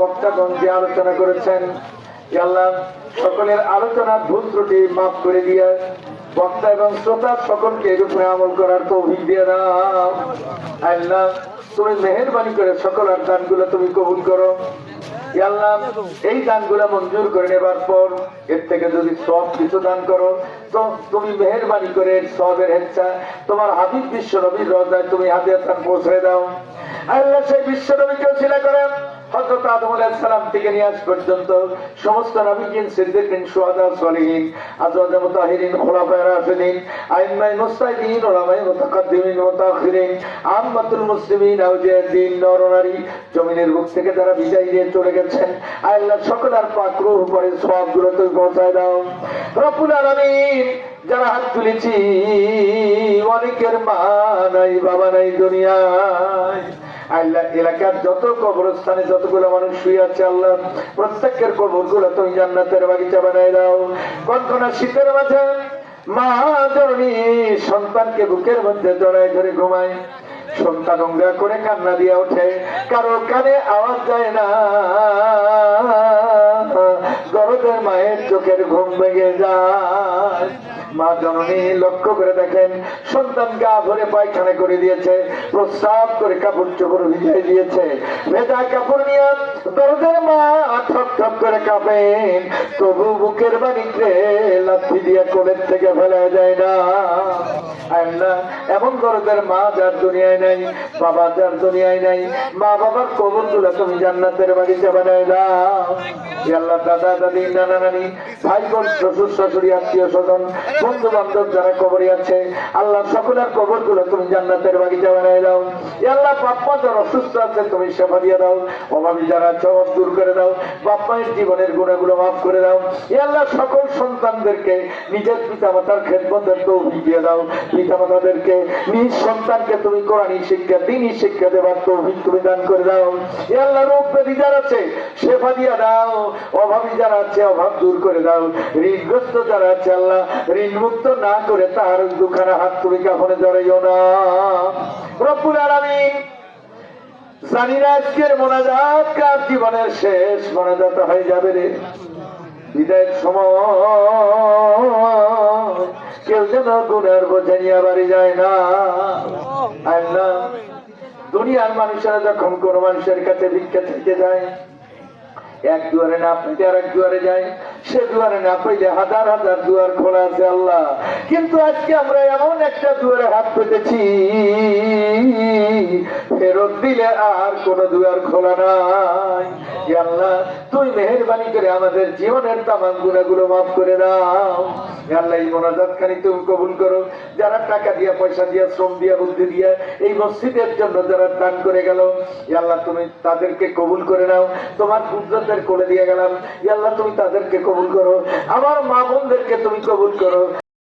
বক্তাগণ যে আলোচনা করেছেন। সকলের আলোচনা ভুল ত্রুটি মাফ করে দিয়ে বক্তা এবং শ্রোতা সকলকে এর উপরে আমল করার তৌফিক দিয়ে দাও। আল্লাহ, তুমি মেহেরবানি করে সকলের দানগুলো তুমি কবুল করো। আল্লাহ, এই দানগুলো মঞ্জুর করে নেবার পর এর থেকে যদি সব কিছু দান করো, তো তুমি মেহেরবানি করে সবের হেচ্ছা, তোমার হাবিব বিশ্ব নবীর রজায় তুমি হাতে পৌঁছে দাও। আল্লাহ, সেই বিশ্ব নবীকে ছিল করেন হযরত আদম আলাইহিস সালাম থেকে নিয়ে পর্যন্ত সমস্ত নবীগণ, সিদ্দিকিন শুহাদা সলিহিন আজওয়াজ মুতাহিরিন, খুলাফায়ে রাশিদিন, আইম্মায়ে মুস্তাহিদিন, উলামায়ে মুতাকাদ্দিমিন মুতাআখিরিন আম্মাতুল মুসলিমিন আউলিয়ায়ে নরনারী জমিনের বুক থেকে যারা বিদায় নিয়ে চলে গেছেন। আল্লাহ সকলের পাক রূহ পরে সবগুলো তুমি পৌঁছায় দাও। রব্বুল আলামিন, যারা হাত তুলেছি, অনেকের মা নাই, বাবা নাই দুনিয়ায়। আল্লাহ এলাকার যত কবরস্থানে যতগুলো মানুষ শুয়ে আছে, আল্লাহ প্রত্যেকের কবরগুলো তুমি জান্নাতের বাগিচা বানায় দাও। কনকনা শীতের মাঝে সন্তানকে বুকের মধ্যে জড়ায় ধরে ঘুমায়। সন্তান অঙ্গা করে কান্না দিয়ে ওঠে, কারও কানে আওয়াজ যায় না। দরদের মায়ের চোখের ঘুম ভেঙে যায়। মা জননী, লক্ষ্য করে দেখেন সন্তান গা ভরে পায়খানা করে দিয়েছে, প্রস্রাব করে কাপড় চোপড় ভিজিয়ে দিয়েছে। ভেজা কাপড় নিয়ে দরদের মা ঠক ঠক করে কাঁপেন, তবু বুকের বাণিজ্যে লাথি দিয়ে কোলের থেকে ফেলা যায় না। এমন দরদের মা যার দুনিয়ায় নাই, বাবা যার দুনিয়ায় নাই, মা বাবার কবরগুলো তুমি জান্নাতের বাড়িতে বানায় দাও। আল্লাহ, দাদা, দাদি, নানা, নানি, ভাই, বোন, শ্বশুর, শাশুড়ি, আত্মীয় স্বজন বন্ধু বান্ধব যারা কবরে আছে, আল্লাহ সকলের কবরগুলো তুমি জান্নাতের বাগিচা বানায় দাও। আল্লাহ বাপ্পা যারা অসুস্থ আছে, তুমি সেবা দিয়ে দাও। অভাবী যারা অভাব দূর করে দাও। বাপ্পায়ের জীবনের গুণাগুলো মাফ করে দাও। আল্লাহ সকল সন্তানদেরকে নিজের পিতা মাতার খেদমতের তৌফিক দিয়ে দাও। পিতা মাতাদেরকে নিজ সন্তানকে তুমি কোরআনী শিক্ষা, দিনই শিক্ষা দেবার তৌফিক তুমি দান করে দাও। আল্লাহ রোগ ব্যাধি যারা আছে, সেবা দিয়ে দাও। অভাবী যারা আছে, অভাব দূর করে দাও। ঋণগ্রস্ত যারা আছে, আল্লাহ ঋণ মুক্ত না করে তার দুখানা হাত তুমি কাপড়ে জড়াইও না। রব্বুল আলামিন জানি না আজকের মোনাজাত কার জীবনের শেষ মোনাজাত হয়ে যাবে রে। বিদায়ের সময় কেউ যেন গুণের বোঝা নিয়ে বাড়ি যায় না। আল্লাহ দুনিয়ার মানুষেরা যখন কোন মানুষের কাছে ভিক্ষা থেকে যায়, এক দুয়ারে না পাইলে আর এক দুয়ারে যায় সে দুয়ারে না পাইলে হাজার হাজার দুয়ার খোলা আছে আল্লাহ। কিন্তু আজকে আমরা এমন একটা দুয়ারে হাত পেতেছি, ফেরত দিলে আর কোন দুয়ার খোলা নাই। আল্লাহ, তুই মেহরবানি করে আমাদের জীবনের তামাম গুণাগুলো মাফ করে দাও। আল্লাহ, এই মোনাজাত খানি তুমি কবুল করো। যারা টাকা দিয়া, পয়সা দিয়া, শ্রম দিয়া, বুদ্ধি দিয়া এই মসজিদের জন্য যারা দান করে গেল আল্লাহ, তুমি তাদেরকে কবুল করে নাও। তোমার কুদরতের করে দিয়ে গেলাম। আল্লাহ, তুমি তাদেরকে কবুল করো। আমার মা বোনদেরকে তুমি কবুল করো।